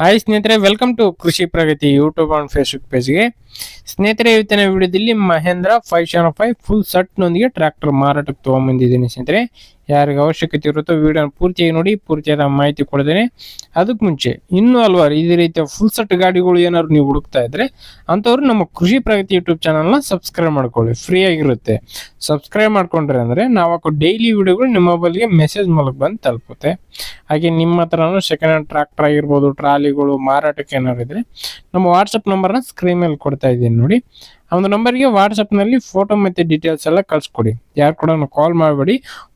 Hi ಸ್ನೇಹಿತರೆ welcome to Krishi Pragati YouTube and Facebook ಪೇಜ್ಗೆ ಸ್ನೇಹಿತರೆ, ಇವತ್ತಿನ ವಿಡಿಯೋದಲ್ಲಿ Mahindra five seven five full ಸಟ್ನೊಂದಿಗೆ tractor ಮಾರಾಟಕ್ಕೆ ತೊಗೊಂಬಂದಿದ್ದೀನಿ ಸ್ನೇಹಿತರೆ. ಯಾರಿಗೆ ಅವಶ್ಯಕತೆ ಇರುತ್ತೋ ವಿಡಿಯೋನ ಪೂರ್ತಿಯಾಗಿ ನೋಡಿ, ಪೂರ್ತಿಯಾದ ಮಾಹಿತಿ ಕೊಡ್ತೇನೆ. ಅದಕ್ಕೆ ಮುಂಚೆ, ಇನ್ನೂ ಹಲವಾರು ಇದೇ ರೀತಿಯ ಫುಲ್ ಸೆಟ್ ಗಾಡಿಗಳು ಏನಾದ್ರು ನೀವು ಹುಡುಕ್ತಾ ಇದ್ರೆ, ಅಂಥವ್ರು ನಮ್ಮ ಕೃಷಿ ಪ್ರಗತಿ ಯೂಟ್ಯೂಬ್ ಚಾನಲ್ನ ಸಬ್ಸ್ಕ್ರೈಬ್ ಮಾಡ್ಕೊಳ್ಳಿ. ಫ್ರೀ ಆಗಿರುತ್ತೆ. ಸಬ್ಸ್ಕ್ರೈಬ್ ಮಾಡ್ಕೊಂಡ್ರೆ ಅಂದರೆ ನಾವು ಹಾಕೋ ಡೈಲಿ ವಿಡಿಯೋಗಳು ನಿಮ್ಮ ಮೊಬೈಲ್ಗೆ ಮೆಸೇಜ್ ಮೂಲಕ ಬಂದು ತಲುಪುತ್ತೆ. ಹಾಗೆ ನಿಮ್ಮ ಹತ್ರನೂ ಸೆಕೆಂಡ್ ಹ್ಯಾಂಡ್ ಟ್ರಾಕ್ಟರ್ ಆಗಿರ್ಬೋದು, ಟ್ರಾಲಿಗಳು, ಮಾರಾಟಕ್ಕೆ ಏನಾದ್ರು ಇದ್ರೆ, ನಮ್ಮ ವಾಟ್ಸಪ್ ನಂಬರ್ನ ಸ್ಕ್ರೀನ್ ಮೇಲೆ ಕೊಡ್ತಾ ಇದ್ದೀನಿ ನೋಡಿ. ಒಂದು ನಂಬರ್ಗೆ ವಾಟ್ಸಪ್ನಲ್ಲಿ ಫೋಟೋ ಮತ್ತು ಡೀಟೇಲ್ಸ್ ಎಲ್ಲ ಕಳಿಸ್ಕೊಡಿ. ಯಾರು ಕೂಡ ಕಾಲ್ ಮಾಡಬೇಡಿ.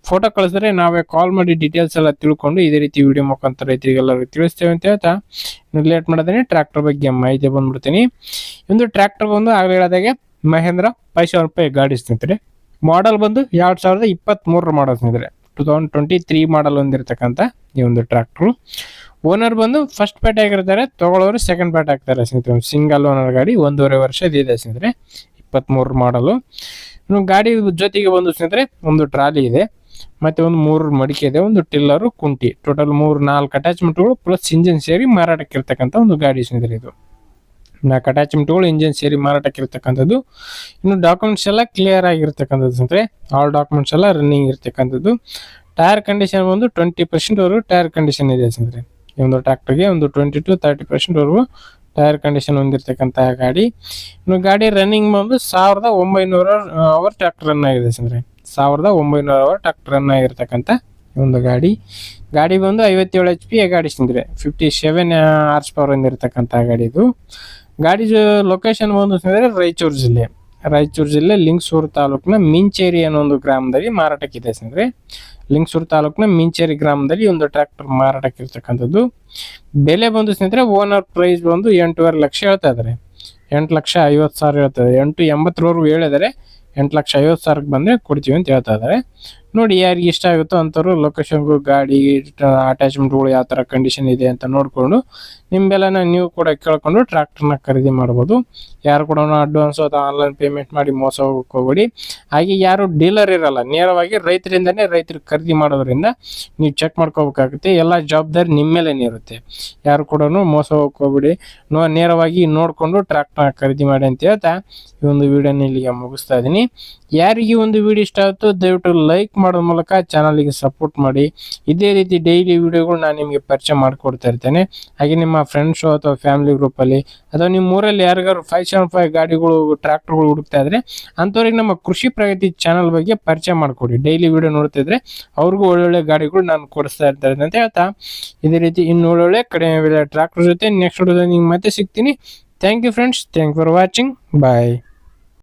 ಫೋಟೋ ಕಳಿಸಿದ್ರೆ ನಾವೇ ಕಾಲ್ ಮಾಡಿ ಡೀಟೇಲ್ಸ್ ಎಲ್ಲ ತಿಳ್ಕೊಂಡು ಇದೇ ರೀತಿ ವಿಡಿಯೋ ಮುಖಾಂತರ ರೈತರಿಗೆಲ್ಲರಿಗೂ ತಿಳಿಸ್ತೇವೆ ಅಂತ ಹೇಳ್ತಾ. ಲೇಟ್ ಮಾಡೋದೇ ಟ್ರ್ಯಾಕ್ಟರ್ ಬಗ್ಗೆ ಮಾಹಿತಿ ಬಂದ್ಬಿಡ್ತೀನಿ. ಒಂದು ಟ್ರ್ಯಾಕ್ಟರ್ ಬಂದು ಆಗಲೇ ಹೇಳಿದಾಗೆ ಮಹೇಂದ್ರ ಫೈವ್ ಸಾವಿರ ರೂಪಾಯಿ ಗಾಡಿ ಸ್ನೇಹಿತರೆ. ಮಾಡಲ್ ಬಂದು ಎರಡು ಸಾವಿರದ ಇಪ್ಪತ್ತ್ಮೂರರ ಮಾಡಲ್ ಸ್ನೇಹಿತರೆ. Two thousand twenty three model ಹೊಂದಿರತಕ್ಕಂಥ ಈ ಒಂದು ಟ್ರ್ಯಾಕ್ಟ್ರು ಓನರ್ ಬಂದು ಫಸ್ಟ್ ಪ್ಯಾಟ್ ಆಗಿರ್ತಾರೆ, ತಗೊಳ್ಳೋರು ಸೆಕೆಂಡ್ ಪ್ಯಾಟ್ ಆಗ್ತಾರೆ ಸ್ನೇಹಿತರೆ. ಸಿಂಗಲ್ ಓನರ್ ಗಾಡಿ ಒಂದೂವರೆ ವರ್ಷ ಇದೆ ಸ್ನೇಹಿತರೆ. ಇಪ್ಪತ್ತ್ಮೂರು ಮಾಡಲು ಇನ್ನು ಗಾಡಿ ಜೊತೆಗೆ ಬಂದು ಸ್ನೇಹಿತರೆ, ಒಂದು ಟ್ರಾಲಿ ಇದೆ. ಮತ್ತೆ ಒಂದು ಮೂರು ಮಡಿಕೆ ಇದೆ, ಒಂದು ಟಿಲ್ಲರು, ಕುಂಟಿ. ಟೋಟಲ್ ಮೂರು ನಾಲ್ಕು ಅಟ್ಯಾಚ್ಮೆಂಟ್ಗಳು ಪ್ಲಸ್ ಇಂಜಿನ್ ಸೇರಿ ಮಾರಾಟಕ್ಕೆ ಇರ್ತಕ್ಕಂಥ ಒಂದು ಗಾಡಿ ಸ್ನೇಹಿತರೆ ಇದು. ನಾಲ್ಕು ಅಟ್ಯಾಚ್ಮೆಂಟ್ಗಳು ಇಂಜಿನ್ ಸೇರಿ ಮಾರಾಟಕ್ಕೆ ಇರ್ತಕ್ಕಂಥದ್ದು ಇನ್ನು ಡಾಕ್ಯುಮೆಂಟ್ಸ್ ಎಲ್ಲ ಕ್ಲಿಯರ್ ಆಗಿರ್ತಕ್ಕಂಥದ್ದು ಅಂದ್ರೆ ಆಲ್ ಡಾಕ್ಯುಮೆಂಟ್ಸ್ ಎಲ್ಲ ರನ್ನಿಂಗ್ ಇರ್ತಕ್ಕಂಥದ್ದು. ಟೈರ್ ಕಂಡೀಷನ್ ಒಂದು ಟ್ವೆಂಟಿ ಪರ್ಸೆಂಟ್ವರೆಗೂ ಟೈರ್ ಕಂಡೀಷನ್ ಇದೆ ಅಂದ್ರೆ ಈ ಒಂದು ಟ್ರ್ಯಾಕ್ಟರ್ಗೆ ಒಂದು ಟ್ವೆಂಟಿ ಟು ತರ್ಟಿ ಪರ್ಸೆಂಟ್ವರೆಗೂ ಟೈರ್ ಕಂಡೀಷನ್ ಹೊಂದಿರತಕ್ಕಂತಹ ಗಾಡಿ. ಇನ್ನು ಗಾಡಿ ರನ್ನಿಂಗ್ ಬಂದು ಸಾವಿರದ ಒಂಬೈನೂರ ಅವರ್ ಟ್ರ್ಯಾಕ್ಟರ್ ರನ್ ಆಗಿದೆ ಅಂದರೆ ಸಾವಿರದ ಒಂಬೈನೂರ ಅವರ್ ಟ್ರ್ಯಾಕ್ಟರ್ ರನ್ ಆಗಿರ್ತಕ್ಕಂಥ ಒಂದು ಗಾಡಿ. ಗಾಡಿ ಬಂದು ಐವತ್ತೇಳು ಎಚ್ ಪಿ ಗಾಡಿ ಸಿಂದ್ರೆ ಫಿಫ್ಟಿ ಸೆವೆನ್ ಆರ್ಸ್ ಪವರ್ ಹೊಂದಿರತಕ್ಕಂಥ ಗಾಡಿ ಇದು. ಗಾಡಿ ಲೊಕೇಶನ್ ಬಂದು ಸ್ನೇಹಿತರೆ ರಾಯಚೂರು ಜಿಲ್ಲೆ. ರಾಯಚೂರು ಜಿಲ್ಲೆ ಲಿಂಗಸೂರು ತಾಲೂಕಿನ ಮಿಂಚೇರಿ ಅನ್ನೋ ಒಂದು ಗ್ರಾಮದಲ್ಲಿ ಮಾರಾಟಕ್ಕಿದೆ ಸ್ನೇಹಿತರೆ ಲಿಂಗಸೂರು ತಾಲೂಕಿನ ಮಿಂಚೇರಿ ಗ್ರಾಮದಲ್ಲಿ ಒಂದು ಟ್ರ್ಯಾಕ್ಟರ್ ಮಾರಾಟಕ್ಕಿರ್ತಕ್ಕಂಥದ್ದು ಬೆಲೆ ಬಂದು ಸ್ನೇಹಿತರೆ ಓನರ್ ಪ್ರೈಸ್ ಬಂದು ಎಂಟೂವರೆ ಲಕ್ಷ ಹೇಳ್ತಾ ಇದ್ದಾರೆ ಎಂಟು ಲಕ್ಷ ಐವತ್ತು ಸಾವಿರ ಹೇಳ್ತಾರೆ ಎಂಟು ಎಂಬತ್ತರವರೆಗೂ ಹೇಳಿದ್ದಾರೆ ಎಂಟು ಲಕ್ಷ ಐವತ್ತು ಸಾವಿರಕ್ಕೆ ಬಂದರೆ ಕೊಡ್ತೀವಿ ಅಂತ ಹೇಳ್ತಾ ಇದ್ದಾರೆ ನೋಡಿ, ಯಾರಿಗೆ ಇಷ್ಟ ಆಗುತ್ತೋ ಅಂಥವ್ರು ಲೊಕೇಶನ್ಗೂ ಗಾಡಿ ಅಟ್ಯಾಚ್ಮೆಂಟ್ಗಳು ಯಾವ ಥರ ಕಂಡೀಷನ್ ಇದೆ ಅಂತ ನೋಡಿಕೊಂಡು ನಿಮ್ಮ ಬೆಲೆನ ನೀವು ಕೂಡ ಕೇಳ್ಕೊಂಡು ಟ್ರ್ಯಾಕ್ಟರ್ನ ಖರೀದಿ ಮಾಡ್ಬೋದು. ಯಾರು ಕೂಡ ಅಡ್ವಾನ್ಸ್ ಅಥವಾ ಆನ್ಲೈನ್ ಪೇಮೆಂಟ್ ಮಾಡಿ ಮೋಸ ಹೋಗಕ್ಕೆ ಹೋಗ್ಬೇಡಿ. ಹಾಗೆ ಯಾರು ಡೀಲರ್ ಇರಲ್ಲ, ನೇರವಾಗಿ ರೈತರಿಂದನೇ ರೈತರು ಖರೀದಿ ಮಾಡೋದ್ರಿಂದ ನೀವು ಚೆಕ್ ಮಾಡ್ಕೋಬೇಕಾಗುತ್ತೆ. ಎಲ್ಲ ಜವಾಬ್ದಾರಿ ನಿಮ್ಮ ಇರುತ್ತೆ. ಯಾರು ಕೂಡ ಮೋಸ ಹೋಗಕ್ಕೆ ಹೋಗ್ಬೇಡಿ. ನೋ, ನೇರವಾಗಿ ನೋಡಿಕೊಂಡು ಟ್ರ್ಯಾಕ್ಟರ್ನ ಖರೀದಿ ಮಾಡಿ ಅಂತ ಹೇಳ್ತಾ ಈ ಒಂದು ವಿಡಿಯೋನ ಇಲ್ಲಿಗೆ ಮುಗಿಸ್ತಾ ಇದ್ದೀನಿ. ಯಾರಿಗೆ ಈ ಒಂದು ವಿಡಿಯೋ ಇಷ್ಟ ಆಗುತ್ತೋ ದಯವಿಟ್ಟು ಲೈಕ್ ಮಾಡೋ ಮೂಲಕ ಚಾನಲ್ಗೆ ಸಪೋರ್ಟ್ ಮಾಡಿ. ಇದೇ ರೀತಿ ಡೈಲಿ ವಿಡಿಯೋಗಳು ನಾನು ನಿಮಗೆ ಪರಿಚಯ ಮಾಡಿಕೊಡ್ತಾ ಇರ್ತೇನೆ. ಹಾಗೆ ನಿಮ್ಮ ಫ್ರೆಂಡ್ಸು ಅಥವಾ ಫ್ಯಾಮಿಲಿ ಗ್ರೂಪಲ್ಲಿ ಅಥವಾ ನಿಮ್ಮ ಊರಲ್ಲಿ ಯಾರಿಗಾರು ಫೈವ್ ಸೆವೆನ್ ಫೈವ್ ಗಾಡಿಗಳು ಟ್ರ್ಯಾಕ್ಟರ್ಗಳು ಹುಡುಕ್ತಾ ಇದ್ರೆ, ಅಂಥವ್ರಿಗೆ ನಮ್ಮ ಕೃಷಿ ಪ್ರಗತಿ ಚಾನಲ್ ಬಗ್ಗೆ ಪರಿಚಯ ಮಾಡಿಕೊಡಿ. ಡೈಲಿ ವಿಡಿಯೋ ನೋಡ್ತಿದ್ರೆ ಅವ್ರಿಗೂ ಒಳ್ಳೊಳ್ಳೆ ಗಾಡಿಗಳು ನಾನು ಕೊಡಿಸ್ತಾ ಇರ್ತಾರೆ ಅಂತ ಹೇಳ್ತಾ. ಇದೇ ರೀತಿ ಇನ್ನು ಒಳ್ಳೊಳ್ಳೆ ಕಡಿಮೆ ಬೆಲೆ ಟ್ರ್ಯಾಕ್ಟರ್ ಜೊತೆ ನೆಕ್ಸ್ಟ್ ನಿಮ್ಗೆ ಮತ್ತೆ ಸಿಗ್ತೀನಿ. Thank you friends thank for watching bye